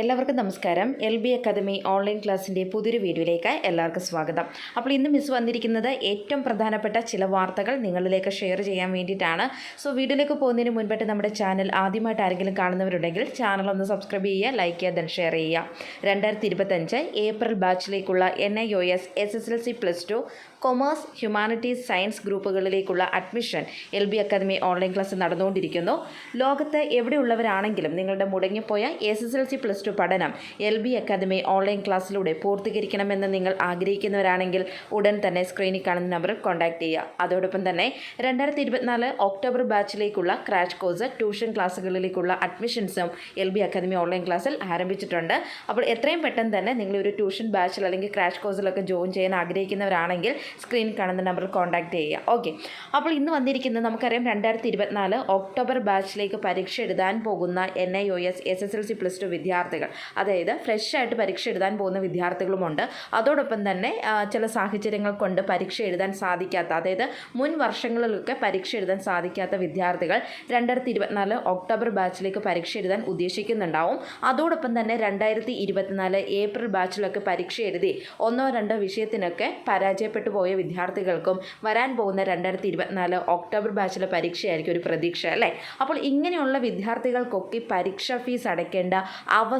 എല്ലാവർക്കും നമസ്കാരം. L B academy online ക്ലാസ്സിന്റെ പുതിയൊരു വീഡിയോയിലേക്ക് എല്ലാവർക്കും സ്വാഗതം. അപ്പോൾ ഇന്ന് മിസ് വന്നിരിക്കുന്നത് ഏറ്റവും പ്രധാനപ്പെട്ട ചില വാർത്തകൾ നിങ്ങളിലേക്ക് ഷെയർ ചെയ്യാൻ വേണ്ടിയിട്ടാണ്. സോ വീഡിയോയിലേക്ക് പോകുന്നതിന് മുൻപായിട്ട് നമ്മുടെ ചാനൽ ആദ്യമായിട്ട് ആരെങ്കിലും കാണുന്നവരുണ്ടെങ്കിൽ ചാനൽ ഒന്ന് സബ്സ്ക്രൈബ് ചെയ്യുക ലൈക്ക് ചെയ്യുക ദെൻ ഷെയർ ചെയ്യുക. രണ്ടായിരത്തി ഇരുപത്തഞ്ച് April ബാച്ചിലേക്കുള്ള N I O S S S L C plus two commerce humanities science ഗ്രൂപ്പുകളിലേക്കുള്ള admission L B academy online class നടന്നുകൊണ്ടിരിക്കുന്നു. ലോകത്ത് എവിടെയുള്ളവരാണെങ്കിലും നിങ്ങളുടെ മുടങ്ങിപ്പോയ S S L C plus two പഠനം. എൽ ബി അക്കാദമി ഓൺലൈൻ ക്ലാസ്സിലൂടെ പൂർത്തീകരിക്കണമെന്ന് നിങ്ങൾ ആഗ്രഹിക്കുന്നവരാണെങ്കിൽ ഉടൻ തന്നെ സ്ക്രീനിൽ കാണുന്ന നമ്പറിൽ കോൺടാക്ട് ചെയ്യുക. അതോടൊപ്പം തന്നെ രണ്ടായിരത്തി ഇരുപത്തിനാല് ഒക്ടോബർ ബാച്ചിലേക്കുള്ള ക്രാഷ് കോഴ്സ് ട്യൂഷൻ ക്ലാസ്സുകളിലേക്കുള്ള അഡ്മിഷൻസും എൽ ബി അക്കാദമി ഓൺലൈൻ ക്ലാസ്സിൽ ആരംഭിച്ചിട്ടുണ്ട്. അപ്പോൾ എത്രയും പെട്ടെന്ന് തന്നെ നിങ്ങൾ ഒരു ട്യൂഷൻ ബാച്ചിൽ അല്ലെങ്കിൽ ക്രാഷ് കോഴ്സിലൊക്കെ ജോയിൻ ചെയ്യാൻ ആഗ്രഹിക്കുന്നവരാണെങ്കിൽ സ്ക്രീനിൽ കാണുന്ന നമ്പറിൽ കോൺടാക്ട് ചെയ്യുക. ഓക്കെ. അപ്പോൾ ഇന്ന് വന്നിരിക്കുന്നത് നമുക്കറിയാം രണ്ടായിരത്തി ഇരുപത്തിനാല് ഒക്ടോബർ ബാച്ചിലേക്ക് പരീക്ഷ എഴുതാൻ പോകുന്ന N I O S S S L C plus two വിദ്യാർത്ഥികൾ അതായത് ഫ്രഷ് ആയിട്ട് പരീക്ഷ എഴുതാൻ പോകുന്ന വിദ്യാർത്ഥികളുമുണ്ട്. അതോടൊപ്പം തന്നെ ചില സാഹചര്യങ്ങൾ കൊണ്ട് പരീക്ഷ എഴുതാൻ സാധിക്കാത്ത അതായത് മുൻ വർഷങ്ങളിലൊക്കെ പരീക്ഷ എഴുതാൻ സാധിക്കാത്ത വിദ്യാർത്ഥികൾ രണ്ടായിരത്തി ഇരുപത്തിനാല് ഒക്ടോബർ ബാച്ചിലേക്ക് പരീക്ഷ എഴുതാൻ ഉദ്ദേശിക്കുന്നുണ്ടാവും. അതോടൊപ്പം തന്നെ രണ്ടായിരത്തി ഇരുപത്തിനാല് ഏപ്രിൽ ബാച്ചിലൊക്കെ പരീക്ഷ എഴുതി ഒന്നോ രണ്ടോ വിഷയത്തിനൊക്കെ പരാജയപ്പെട്ടു പോയ വിദ്യാർത്ഥികൾക്കും വരാൻ പോകുന്ന രണ്ടായിരത്തി ഇരുപത്തിനാല് ഒക്ടോബർ ബാച്ചിലെ പരീക്ഷയായിരിക്കും ഒരു പ്രതീക്ഷ അല്ലേ? അപ്പോൾ ഇങ്ങനെയുള്ള വിദ്യാർത്ഥികൾക്കൊക്കെ പരീക്ഷ ഫീസ് അടയ്ക്കേണ്ട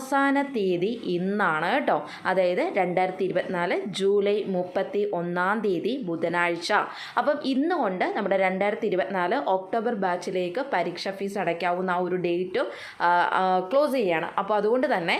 അവസാന തീയതി ഇന്നാണ് കേട്ടോ. അതായത് രണ്ടായിരത്തി ഇരുപത്തിനാല് ജൂലൈ മുപ്പത്തി ഒന്നാം തീയതി ബുധനാഴ്ച. അപ്പം ഇന്ന് കൊണ്ട് നമ്മുടെ രണ്ടായിരത്തി ഇരുപത്തിനാല് ഒക്ടോബർ ബാച്ചിലേക്ക് പരീക്ഷ ഫീസ് അടയ്ക്കാവുന്ന ആ ഒരു ഡേറ്റ് ക്ലോസ് ചെയ്യാണ്. അപ്പോൾ അതുകൊണ്ട് തന്നെ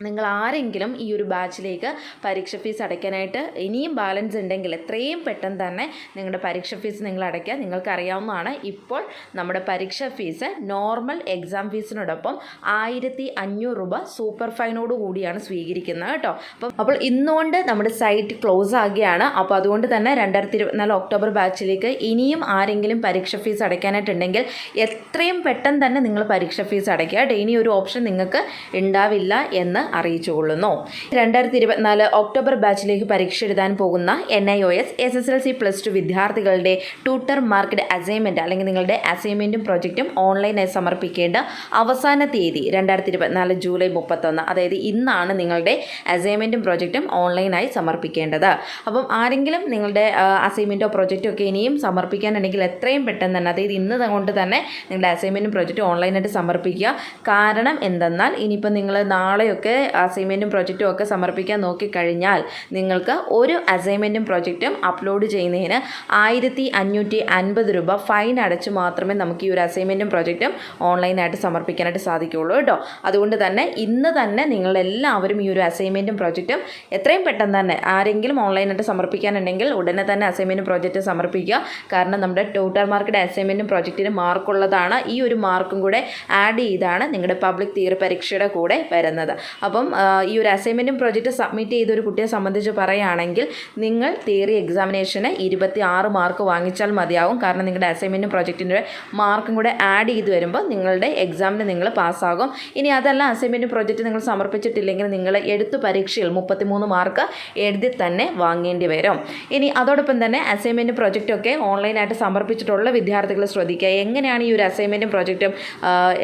നിങ്ങൾ ആരെങ്കിലും ഈ ഒരു ബാച്ചിലേക്ക് പരീക്ഷ ഫീസ് അടയ്ക്കാനായിട്ട് ഇനിയും ബാലൻസ് ഉണ്ടെങ്കിൽ എത്രയും പെട്ടെന്ന് തന്നെ നിങ്ങളുടെ പരീക്ഷ ഫീസ് നിങ്ങൾ അടയ്ക്കുക. നിങ്ങൾക്കറിയാവുന്നതാണ് ഇപ്പോൾ നമ്മുടെ പരീക്ഷ ഫീസ് നോർമൽ എക്സാം ഫീസിനോടൊപ്പം ആയിരത്തി അഞ്ഞൂറ് രൂപ സൂപ്പർ ഫൈനോട് കൂടിയാണ് സ്വീകരിക്കുന്നത് കേട്ടോ. അപ്പം അപ്പോൾ ഇന്നുകൊണ്ട് നമ്മുടെ സൈറ്റ് ക്ലോസ് ആകുകയാണ്. അപ്പോൾ അതുകൊണ്ട് തന്നെ രണ്ടായിരത്തി ഇരുപത്തിനാല് ഒക്ടോബർ ബാച്ചിലേക്ക് ഇനിയും ആരെങ്കിലും പരീക്ഷ ഫീസ് അടയ്ക്കാനായിട്ടുണ്ടെങ്കിൽ എത്രയും പെട്ടെന്ന് തന്നെ നിങ്ങൾ പരീക്ഷ ഫീസ് അടയ്ക്കുക കേട്ടോ. ഇനി ഒരു ഓപ്ഷൻ നിങ്ങൾക്ക് ഉണ്ടാവില്ല എന്ന് അറിയിച്ചുകൊള്ളുന്നു. രണ്ടായിരത്തി ഇരുപത്തിനാല് ഒക്ടോബർ ബാച്ചിലേക്ക് പരീക്ഷ എഴുതാൻ പോകുന്ന N I O S S S L C plus two വിദ്യാർത്ഥികളുടെ ട്യൂട്ടർ മാർക്കഡ് അസൈൻമെന്റ് അല്ലെങ്കിൽ നിങ്ങളുടെ അസൈൻമെന്റും പ്രോജക്റ്റും ഓൺലൈനായി സമർപ്പിക്കേണ്ട അവസാന തീയതി രണ്ടായിരത്തി ഇരുപത്തിനാല് ജൂലൈ മുപ്പത്തൊന്ന്. അതായത് ഇന്നാണ് നിങ്ങളുടെ അസൈൻമെന്റും പ്രോജക്റ്റും ഓൺലൈനായി സമർപ്പിക്കേണ്ടത്. അപ്പം ആരെങ്കിലും നിങ്ങളുടെ അസൈൻമെന്റോ പ്രോജക്റ്റോ ഒക്കെ ഇനിയും സമർപ്പിക്കാനുണ്ടെങ്കിൽ എത്രയും പെട്ടെന്ന് തന്നെ അതായത് ഇന്ന് കൊണ്ട് തന്നെ നിങ്ങളുടെ അസൈൻമെന്റും പ്രൊജക്റ്റും ഓൺലൈനായിട്ട് സമർപ്പിക്കുക. കാരണം എന്തെന്നാൽ ഇനിയിപ്പോൾ നിങ്ങൾ നാളെയൊക്കെ അസൈൻമെന്റും പ്രൊജക്റ്റും ഒക്കെ സമർപ്പിക്കാൻ നോക്കിക്കഴിഞ്ഞാൽ നിങ്ങൾക്ക് ഒരു അസൈൻമെന്റും പ്രൊജക്റ്റും അപ്ലോഡ് ചെയ്യുന്നതിന് ആയിരത്തി അഞ്ഞൂറ്റി അൻപത് രൂപ ഫൈൻ അടച്ച് മാത്രമേ നമുക്ക് ഈ ഒരു അസൈൻമെന്റും പ്രൊജക്റ്റും ഓൺലൈനായിട്ട് സമർപ്പിക്കാനായിട്ട് സാധിക്കുകയുള്ളൂ കേട്ടോ. അതുകൊണ്ട് തന്നെ ഇന്ന് തന്നെ നിങ്ങളെല്ലാവരും ഈ ഒരു അസൈൻമെന്റും പ്രൊജക്റ്റും എത്രയും പെട്ടെന്ന് തന്നെ ആരെങ്കിലും ഓൺലൈനായിട്ട് സമർപ്പിക്കാനുണ്ടെങ്കിൽ ഉടനെ തന്നെ അസൈൻമെന്റും പ്രൊജക്റ്റും സമർപ്പിക്കുക. കാരണം നമ്മുടെ ടോട്ടൽ മാർക്കറ്റ് അസൈൻമെന്റും പ്രൊജക്റ്റിന് മാർക്കുള്ളതാണ് ഈ ഒരു മാർക്കും കൂടെ ആഡ് ചെയ്താണ് നിങ്ങളുടെ പബ്ലിക് തിയറി പരീക്ഷയുടെ കൂടെ വരുന്നത്. അപ്പം ഈ ഒരു അസൈൻമെന്റും പ്രൊജക്റ്റ് സബ്മിറ്റ് ചെയ്ത ഒരു കുട്ടിയെ സംബന്ധിച്ച് പറയുകയാണെങ്കിൽ നിങ്ങൾ തിയറി എക്സാമിനേഷന് ഇരുപത്തി ആറ് മാർക്ക് വാങ്ങിച്ചാൽ മതിയാവും. കാരണം നിങ്ങളുടെ അസൈൻമെന്റും പ്രൊജക്റ്റിന്റെ മാർക്കും കൂടെ ആഡ് ചെയ്ത് വരുമ്പോൾ നിങ്ങളുടെ എക്സാമിന് നിങ്ങൾ പാസ്സാകും. ഇനി അതല്ല അസൈൻമെന്റും പ്രൊജക്റ്റ് നിങ്ങൾ സമർപ്പിച്ചിട്ടില്ലെങ്കിൽ നിങ്ങൾ എഴുത്ത് പരീക്ഷയിൽ മുപ്പത്തിമൂന്ന് മാർക്ക് എഴുതി തന്നെ വാങ്ങേണ്ടി വരും. ഇനി അതോടൊപ്പം തന്നെ അസൈൻമെന്റും പ്രൊജക്റ്റൊക്കെ ഓൺലൈനായിട്ട് സമർപ്പിച്ചിട്ടുള്ള വിദ്യാർത്ഥികൾ ശ്രദ്ധിക്കുക. എങ്ങനെയാണ് ഈ ഒരു അസൈൻമെന്റും പ്രൊജക്റ്റും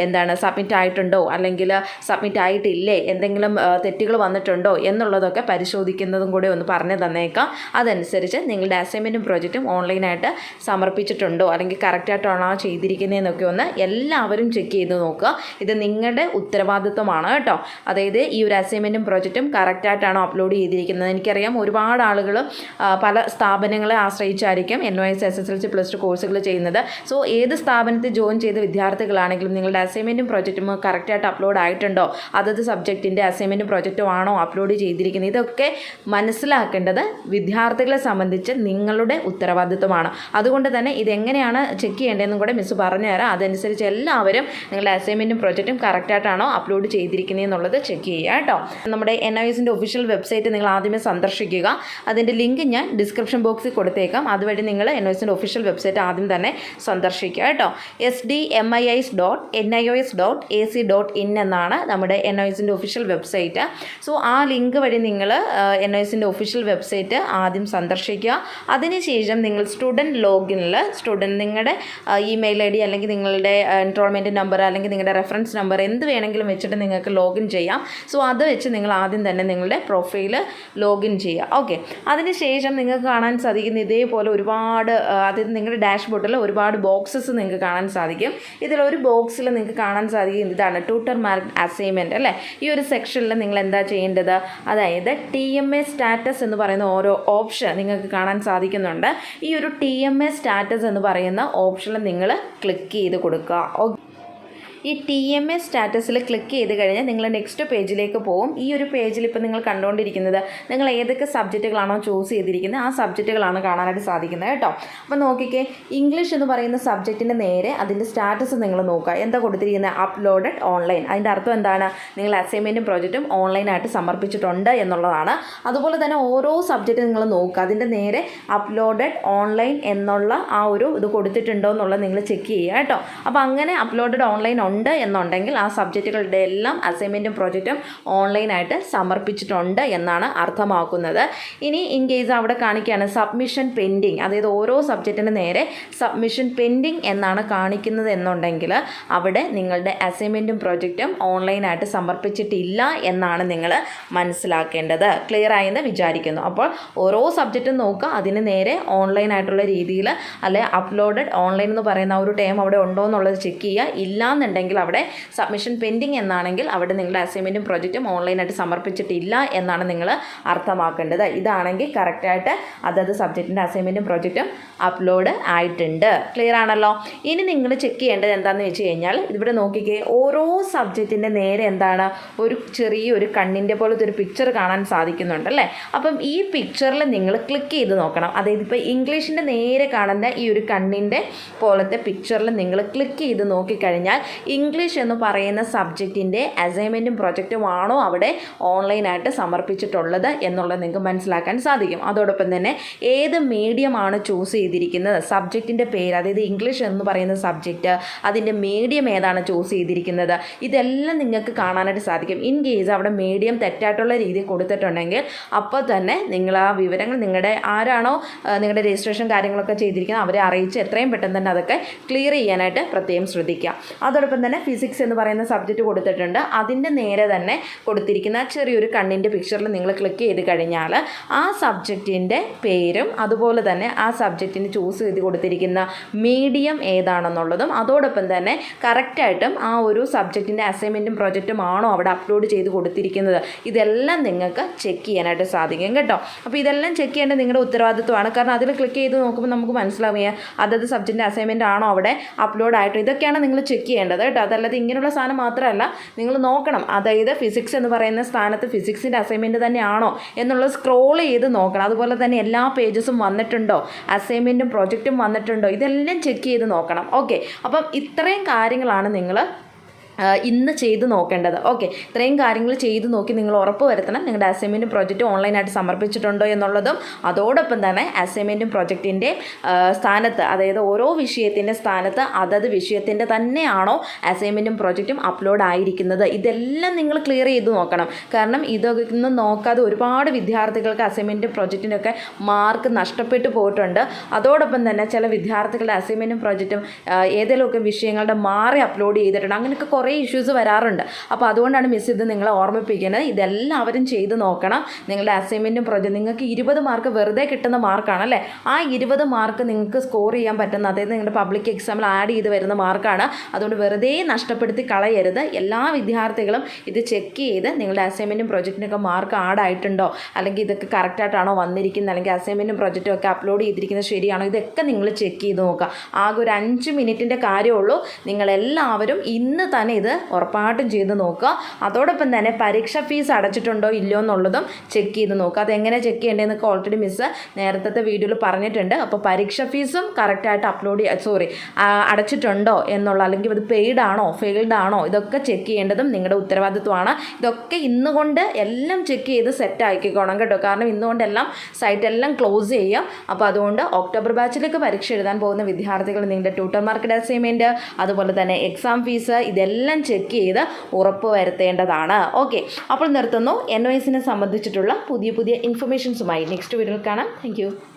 എന്താണ് സബ്മിറ്റ് ആയിട്ടുണ്ടോ? അല്ലെങ്കിൽ സബ്മിറ്റ് ആയിട്ടില്ലേ? എന്തെങ്കിലും ആ, തെറ്റുകൾ വന്നിട്ടുണ്ടോ എന്നുള്ളതൊക്കെ പരിശോധിക്കുന്നതും കൂടി ഒന്ന് പറഞ്ഞു തന്നേക്കാം. അതനുസരിച്ച് നിങ്ങളുടെ അസൈൻമെന്റും പ്രോജക്റ്റും ഓൺലൈനായിട്ട് സമർപ്പിച്ചിട്ടുണ്ടോ? അല്ലെങ്കിൽ കറക്റ്റായിട്ടാണോ ചെയ്തിരിക്കുന്നതെന്നൊക്കെ ഒന്ന് എല്ലാവരും ചെക്ക് ചെയ്ത് നോക്കുക. ഇത് നിങ്ങളുടെ ഉത്തരവാദിത്വമാണ് കേട്ടോ. അതായത് ഈ ഒരു അസൈൻമെന്റും പ്രൊജക്റ്റും കറക്റ്റായിട്ടാണോ അപ്ലോഡ് ചെയ്തിരിക്കുന്നത്? എനിക്കറിയാം ഒരുപാട് ആളുകൾ പല സ്ഥാപനങ്ങളെ ആശ്രയിച്ചായിരിക്കും N O S S S L C plus two കോഴ്സുകൾ ചെയ്യുന്നത്. സോ ഏത് സ്ഥാപനത്തിൽ ജോയിൻ ചെയ്ത വിദ്യാർത്ഥികളാണെങ്കിലും നിങ്ങളുടെ അസൈൻമെന്റും പ്രൊജക്റ്റും കറക്റ്റായിട്ട് അപ്ലോഡ് ആയിട്ടുണ്ടോ? അതത് സബ്ജക്റ്റിന്റെ അസൈൻമെന്റും പ്രൊജക്റ്റും ആണോ അപ്ലോഡ് ചെയ്തിരിക്കുന്നത്? ഇതൊക്കെ മനസ്സിലാക്കേണ്ടത് വിദ്യാർത്ഥികളെ സംബന്ധിച്ച് നിങ്ങളുടെ ഉത്തരവാദിത്വമാണ്. അതുകൊണ്ട് തന്നെ ഇതെങ്ങനെയാണ് ചെക്ക് ചെയ്യേണ്ടതെന്നും കൂടെ മിസ് പറഞ്ഞുതരാം അതനുസരിച്ച് എല്ലാവരും നിങ്ങളുടെ അസൈൻമെന്റും പ്രൊജക്റ്റും കറക്റ്റായിട്ടാണോ അപ്ലോഡ് ചെയ്തിരിക്കുന്നത് എന്നുള്ളത് ചെക്ക് ചെയ്യുക കേട്ടോ. നമ്മുടെ എൻ ഐ എസിന്റെ ഒഫീഷ്യൽ വെബ്സൈറ്റ് നിങ്ങൾ ആദ്യമേ സന്ദർശിക്കുക. അതിന്റെ ലിങ്ക് ഞാൻ ഡിസ്ക്രിപ്ഷൻ ബോക്സിൽ കൊടുത്തേക്കാം. അതുവഴി നിങ്ങൾ എൻ ഐ എസിന്റെ ഒഫീഷ്യൽ വെബ്സൈറ്റ് ആദ്യം തന്നെ സന്ദർശിക്കുക കേട്ടോ. S D M I S dot N I O S dot A C dot in എന്നാണ് നമ്മുടെ എൻ ഐ എസിന്റെ ഒഫീഷ്യൽ വെബ്സൈറ്റ്. സോ ആ ലിങ്ക് വഴി നിങ്ങൾ എൻ എസിന്റെ ഒഫീഷ്യൽ വെബ്സൈറ്റ് ആദ്യം സന്ദർശിക്കുക. അതിനുശേഷം നിങ്ങൾ സ്റ്റുഡന്റ് ലോഗിനിൽ സ്റ്റുഡന്റ് നിങ്ങളുടെ ഇമെയിൽ ഐ ഡി അല്ലെങ്കിൽ നിങ്ങളുടെ എൻറോൾമെന്റ് നമ്പർ അല്ലെങ്കിൽ നിങ്ങളുടെ റെഫറൻസ് നമ്പർ എന്ത് വേണമെങ്കിലും വെച്ചിട്ട് നിങ്ങൾക്ക് ലോഗിൻ ചെയ്യാം. സോ അത് വെച്ച് നിങ്ങൾ ആദ്യം തന്നെ നിങ്ങളുടെ പ്രൊഫൈൽ ലോഗിൻ ചെയ്യുക. ഓക്കെ അതിനുശേഷം നിങ്ങൾക്ക് കാണാൻ സാധിക്കുന്ന ഇതേപോലെ ഒരുപാട് അതായത് നിങ്ങളുടെ ഡാഷ്ബോർഡിൽ ഒരുപാട് ബോക്സസ് നിങ്ങൾക്ക് കാണാൻ സാധിക്കും. ഇതിലൊരു ബോക്സിൽ നിങ്ങൾക്ക് കാണാൻ സാധിക്കും ഇതാണ്. ട്യൂട്ടർ മാർക്ക് അസൈൻമെന്റ് അല്ലേ? ഈ ഒരു സെക്ഷനിൽ നിങ്ങൾ എന്താ ചെയ്യേണ്ടത്? അതായത് ടി എം എ സ്റ്റാറ്റസ് എന്ന് പറയുന്ന ഓരോ ഓപ്ഷൻ നിങ്ങൾക്ക് കാണാൻ സാധിക്കുന്നുണ്ട്. ഈ ഒരു ടി എം എ സ്റ്റാറ്റസ് എന്ന് പറയുന്ന ഓപ്ഷനിൽ നിങ്ങൾ ക്ലിക്ക് ചെയ്ത് കൊടുക്കുക. ഈ ടി എം എ സ്റ്റാറ്റസിൽ ക്ലിക്ക് ചെയ്ത് കഴിഞ്ഞാൽ നിങ്ങൾ നെക്സ്റ്റ് പേജിലേക്ക് പോകും ഈ ഒരു പേജിൽ ഇപ്പോൾ നിങ്ങൾ കണ്ടുകൊണ്ടിരിക്കുന്നത് നിങ്ങൾ ഏതൊക്കെ സബ്ജക്റ്റുകളാണോ ചൂസ് ചെയ്തിരിക്കുന്നത് ആ സബ്ജക്റ്റുകളാണ് കാണാനായിട്ട് സാധിക്കുന്നത് കേട്ടോ. അപ്പോൾ നോക്കിക്കേ ഇംഗ്ലീഷ് എന്ന് പറയുന്ന സബ്ജക്റ്റിന്റെ നേരെ അതിന്റെ സ്റ്റാറ്റസ് നിങ്ങൾ നോക്കുക. എന്താ കൊടുത്തിരിക്കുന്നത്? അപ്ലോഡഡ് ഓൺലൈൻ അതിന്റെ അർത്ഥം എന്താണ്? നിങ്ങൾ അസൈൻമെന്റും പ്രോജക്റ്റും ഓൺലൈനായിട്ട് സമർപ്പിച്ചിട്ടുണ്ട് എന്നുള്ളതാണ്. അതുപോലെ തന്നെ ഓരോ സബ്ജക്റ്റ് നിങ്ങൾ നോക്കുക. അതിന്റെ നേരെ അപ്ലോഡഡ് ഓൺലൈൻ എന്നുള്ള ആ ഒരു ഇത് കൊടുത്തിട്ടുണ്ടോ എന്നുള്ളത് നിങ്ങൾ ചെക്ക് ചെയ്യുക കേട്ടോ. അപ്പോൾ അങ്ങനെ അപ്ലോഡഡ് ഓൺലൈൻ ഉണ്ട് എന്നുണ്ടെങ്കിൽ ആ സബ്ജക്റ്റുകളുടെ എല്ലാം അസൈൻമെന്റും പ്രോജക്റ്റും ഓൺലൈനായിട്ട് സമർപ്പിച്ചിട്ടുണ്ട് എന്നാണ് അർത്ഥമാക്കുന്നത്. ഇനി ഇൻ കേസ് അവിടെ കാണിക്കുകയാണ് സബ്മിഷൻ പെൻഡിങ് അതായത് ഓരോ സബ്ജക്റ്റിന് നേരെ സബ്മിഷൻ പെൻഡിങ് എന്നാണ് കാണിക്കുന്നത് എന്നുണ്ടെങ്കിൽ അവിടെ നിങ്ങളുടെ അസൈൻമെന്റും പ്രോജക്റ്റും ഓൺലൈനായിട്ട് സമർപ്പിച്ചിട്ടില്ല എന്നാണ് നിങ്ങൾ മനസ്സിലാക്കേണ്ടത്. ക്ലിയർ ആയെന്ന് വിചാരിക്കുന്നു. അപ്പോൾ ഓരോ സബ്ജക്റ്റും നോക്കുക. അതിന് നേരെ ഓൺലൈനായിട്ടുള്ള രീതിയിൽ അല്ലെ അപ്ലോഡഡ് ഓൺലൈൻ എന്ന് പറയുന്ന ഒരു ടൈം അവിടെ ഉണ്ടോ എന്നുള്ളത് ചെക്ക് ചെയ്യുക. ഇല്ലാന്നുണ്ടെങ്കിൽ അവിടെ സബ്മിഷൻ പെൻഡിങ് എന്നാണെങ്കിൽ അവിടെ നിങ്ങളുടെ അസൈൻമെന്റും പ്രോജക്റ്റും ഓൺലൈനായിട്ട് സമർപ്പിച്ചിട്ടില്ല എന്നാണ് നിങ്ങൾ അർത്ഥമാക്കേണ്ടത്. ഇതാണെങ്കിൽ കറക്റ്റായിട്ട് അതത് സബ്ജക്റ്റിന്റെ അസൈൻമെന്റും പ്രോജക്റ്റും അപ്ലോഡ് ആയിട്ടുണ്ട്. ക്ലിയർ ആണല്ലോ? ഇനി നിങ്ങൾ ചെക്ക് ചെയ്യേണ്ടത് എന്താണെന്ന് വെച്ച് കഴിഞ്ഞാൽ ഇവിടെ നോക്കിക്കേ ഓരോ സബ്ജക്റ്റിന്റെ നേരെ എന്താണ്? ഒരു ചെറിയൊരു കണ്ണിന്റെ പോലത്തെ ഒരു പിക്ചർ കാണാൻ സാധിക്കുന്നുണ്ട് അല്ലേ? അപ്പം ഈ പിക്ചറിൽ നിങ്ങൾ ക്ലിക്ക് ചെയ്ത് നോക്കണം. അതായത് ഇപ്പോൾ ഇംഗ്ലീഷിന്റെ നേരെ കാണുന്ന ഈ ഒരു കണ്ണിന്റെ പോലത്തെ പിക്ചറിൽ നിങ്ങൾ ക്ലിക്ക് ചെയ്ത് നോക്കിക്കഴിഞ്ഞാൽ ഇംഗ്ലീഷ് എന്ന് പറയുന്ന സബ്ജക്റ്റിന്റെ അസൈൻമെന്റും പ്രൊജക്റ്റും ആണോ അവിടെ ഓൺലൈനായിട്ട് സമർപ്പിച്ചിട്ടുള്ളത് എന്നുള്ളത് നിങ്ങൾക്ക് മനസ്സിലാക്കാൻ സാധിക്കും. അതോടൊപ്പം തന്നെ ഏത് മീഡിയമാണ് ചൂസ് ചെയ്തിരിക്കുന്നത്? സബ്ജക്റ്റിന്റെ പേര് അതായത് ഇംഗ്ലീഷ് എന്ന് പറയുന്ന സബ്ജക്റ്റ് അതിന്റെ മീഡിയം ഏതാണ് ചൂസ് ചെയ്തിരിക്കുന്നത്? ഇതെല്ലാം നിങ്ങൾക്ക് കാണാനായിട്ട് സാധിക്കും. ഇൻ കേസ് അവിടെ മീഡിയം തെറ്റായിട്ടുള്ള രീതിയിൽ കൊടുത്തിട്ടുണ്ടെങ്കിൽ അപ്പോൾ തന്നെ നിങ്ങൾ ആ വിവരങ്ങൾ നിങ്ങളുടെ ആരാണോ നിങ്ങളുടെ രജിസ്ട്രേഷൻ കാര്യങ്ങളൊക്കെ ചെയ്തിരിക്കുന്നത് അവരെ അറിയിച്ച് എത്രയും പെട്ടെന്ന് തന്നെ അതൊക്കെ ക്ലിയർ ചെയ്യാനായിട്ട് പ്രത്യേകം ശ്രദ്ധിക്കുക. അതോടൊപ്പം തന്നെ ഫിസിക്സ് എന്ന് പറയുന്ന സബ്ജക്റ്റ് കൊടുത്തിട്ടുണ്ട്. അതിന്റെ നേരെ തന്നെ കൊടുത്തിരിക്കുന്ന ചെറിയൊരു കണ്ണിന്റെ പിക്ചറിൽ നിങ്ങൾ ക്ലിക്ക് ചെയ്ത് കഴിഞ്ഞാൽ ആ സബ്ജക്റ്റിന്റെ പേരും അതുപോലെ തന്നെ ആ സബ്ജക്റ്റിന് ചൂസ് ചെയ്ത് കൊടുത്തിരിക്കുന്ന മീഡിയം ഏതാണെന്നുള്ളതും അതോടൊപ്പം തന്നെ കറക്റ്റായിട്ടും ആ ഒരു സബ്ജക്റ്റിന്റെ അസൈൻമെന്റും പ്രൊജക്റ്റും ആണോ അവിടെ അപ്ലോഡ് ചെയ്ത് കൊടുത്തിരിക്കുന്നത്. ഇതെല്ലാം നിങ്ങൾക്ക് ചെക്ക് ചെയ്യാനായിട്ട് സാധിക്കും കേട്ടോ. അപ്പോൾ ഇതെല്ലാം ചെക്ക് ചെയ്യേണ്ടത് നിങ്ങളുടെ ഉത്തരവാദിത്വമാണ്. കാരണം അതിൽ ക്ലിക്ക് ചെയ്ത് നോക്കുമ്പോൾ നമുക്ക് മനസ്സിലാവുക അതത് സബ്ജക്റ്റിന്റെ അസൈൻമെന്റ് ആണോ അവിടെ അപ്ലോഡ് ആയിട്ട് ഇതൊക്കെയാണ് നിങ്ങൾ ചെക്ക് ചെയ്യേണ്ടത് കേട്ടോ. അതല്ലാതെ ഇങ്ങനെയുള്ള സാധനം മാത്രമല്ല നിങ്ങൾ നോക്കണം. അതായത് ഫിസിക്സ് എന്ന് പറയുന്ന സ്ഥാനത്ത് ഫിസിക്സിന്റെ അസൈൻമെന്റ് തന്നെയാണോ എന്നുള്ളത് സ്ക്രോൾ ചെയ്ത് നോക്കണം. അതുപോലെ തന്നെ എല്ലാ പേജസും വന്നിട്ടുണ്ടോ? അസൈൻമെന്റും പ്രോജക്റ്റും വന്നിട്ടുണ്ടോ? ഇതെല്ലാം ചെക്ക് ചെയ്ത് നോക്കണം. ഓക്കെ അപ്പം ഇത്രയും കാര്യങ്ങളാണ് നിങ്ങൾ ഇന്ന് ചെയ്ത് നോക്കേണ്ടത്. ഓക്കെ. ഇത്രയും കാര്യങ്ങൾ ചെയ്ത് നോക്കി നിങ്ങൾ ഉറപ്പ് വരുത്തണം. നിങ്ങളുടെ അസൈൻമെന്റും പ്രോജക്റ്റും ഓൺലൈനായിട്ട് സമർപ്പിച്ചിട്ടുണ്ടോ എന്നുള്ളതും അതോടൊപ്പം തന്നെ അസൈൻമെന്റും പ്രോജക്റ്റിന്റെ സ്ഥാനത്ത് അതായത് ഓരോ വിഷയത്തിന്റെ സ്ഥാനത്ത് അതത് വിഷയത്തിന്റെ തന്നെയാണോ അസൈൻമെന്റും പ്രോജക്റ്റും അപ്ലോഡ് ആയിരിക്കുന്നത്. ഇതെല്ലാം നിങ്ങൾ ക്ലിയർ ചെയ്ത് നോക്കണം. കാരണം ഇതൊന്നും നോക്കാതെ ഒരുപാട് വിദ്യാർത്ഥികൾക്ക് അസൈൻമെന്റും പ്രോജക്റ്റിനൊക്കെ മാർക്ക് നഷ്ടപ്പെട്ടു പോയിട്ടുണ്ട്. അതോടൊപ്പം തന്നെ ചില വിദ്യാർത്ഥികളുടെ അസൈൻമെന്റും പ്രോജക്റ്റും ഏതെങ്കിലുമൊക്കെ വിഷയങ്ങളുടെ മാറി അപ്ലോഡ് ചെയ്തിട്ടുണ്ട്. അങ്ങനെയൊക്കെ കുറേ ഇഷ്യൂസ് വരാറുണ്ട്. അപ്പോൾ അതുകൊണ്ടാണ് മിസ് ഇത് നിങ്ങളെ ഓർമ്മിപ്പിക്കുന്നത്. ഇതെല്ലാവരും ചെയ്ത് നോക്കണം. നിങ്ങളുടെ അസൈൻമെന്റും പ്രൊജക്റ്റ് നിങ്ങൾക്ക് ഇരുപത് മാർക്ക് വെറുതെ കിട്ടുന്ന മാർക്കാണ് അല്ലേ? ആ ഇരുപത് മാർക്ക് നിങ്ങൾക്ക് സ്കോർ ചെയ്യാൻ പറ്റുന്ന അതായത് നിങ്ങളുടെ പബ്ലിക് എക്സാമിൽ ആഡ് ചെയ്ത് വരുന്ന മാർക്കാണ് അതുകൊണ്ട് വെറുതെ നഷ്ടപ്പെടുത്തി കളയരുത്. എല്ലാ വിദ്യാർത്ഥികളും ഇത് ചെക്ക് ചെയ്ത് നിങ്ങളുടെ അസൈൻമെന്റും പ്രൊജക്റ്റിനൊക്കെ മാർക്ക് ആഡ് ആയിട്ടുണ്ടോ? അല്ലെങ്കിൽ ഇതൊക്കെ കറക്റ്റായിട്ടാണോ വന്നിരിക്കുന്നത്? അല്ലെങ്കിൽ അസൈൻമെന്റും പ്രൊജക്റ്റും ഒക്കെ അപ്ലോഡ് ചെയ്തിരിക്കുന്നത് ശരിയാണോ? ഇതൊക്കെ നിങ്ങൾ ചെക്ക് ചെയ്ത് നോക്കുക. ആകെ ഒരു അഞ്ച് മിനിറ്റിന്റെ കാര്യമുള്ളൂ നിങ്ങളെല്ലാവരും ഇന്ന് തന്നെ ഇത് ഉറപ്പായിട്ടും ചെയ്ത് നോക്കുക. അതോടൊപ്പം തന്നെ പരീക്ഷ ഫീസ് അടച്ചിട്ടുണ്ടോ ഇല്ലയോ എന്നുള്ളതും ചെക്ക് ചെയ്ത് നോക്കുക. അതെങ്ങനെ ചെക്ക് ചെയ്യേണ്ടതെന്നൊക്കെ ഓൾറെഡി മിസ്സ് നേരത്തെ വീഡിയോയിൽ പറഞ്ഞിട്ടുണ്ട്. അപ്പോൾ പരീക്ഷ ഫീസും കറക്റ്റായിട്ട് അപ്ലോഡ് സോറി അടച്ചിട്ടുണ്ടോ എന്നുള്ള അല്ലെങ്കിൽ അത് പെയ്ഡ് ആണോ ഫെയിൽഡ് ആണോ ഇതൊക്കെ ചെക്ക് ചെയ്യേണ്ടതും നിങ്ങളുടെ ഉത്തരവാദിത്വമാണ്. ഇതൊക്കെ ഇന്നുകൊണ്ട് എല്ലാം ചെക്ക് ചെയ്ത് സെറ്റ് ആക്കിക്കോണം കേട്ടോ. കാരണം ഇന്നുകൊണ്ടെല്ലാം സൈറ്റ് എല്ലാം ക്ലോസ് ചെയ്യാം. അപ്പോൾ അതുകൊണ്ട് ഒക്ടോബർ ബാച്ചിലേക്ക് പരീക്ഷ എഴുതാൻ പോകുന്ന വിദ്യാർത്ഥികൾ നിങ്ങളുടെ ട്യൂട്ടർ മാർക്കറ്റ് അസൈൻമെന്റ് അതുപോലെ തന്നെ എക്സാം ഫീസ് ഇതെല്ലാം ഇതെല്ലാം ചെക്ക് ചെയ്ത് ഉറപ്പ് വരുത്തേണ്ടതാണ്. ഓക്കെ അപ്പോൾ നിർത്തുന്നു. എൻ ഒ എസിനെ സംബന്ധിച്ചിട്ടുള്ള പുതിയ പുതിയ ഇൻഫർമേഷൻസുമായി നെക്സ്റ്റ് വീഡിയോയിൽ കാണാം. താങ്ക്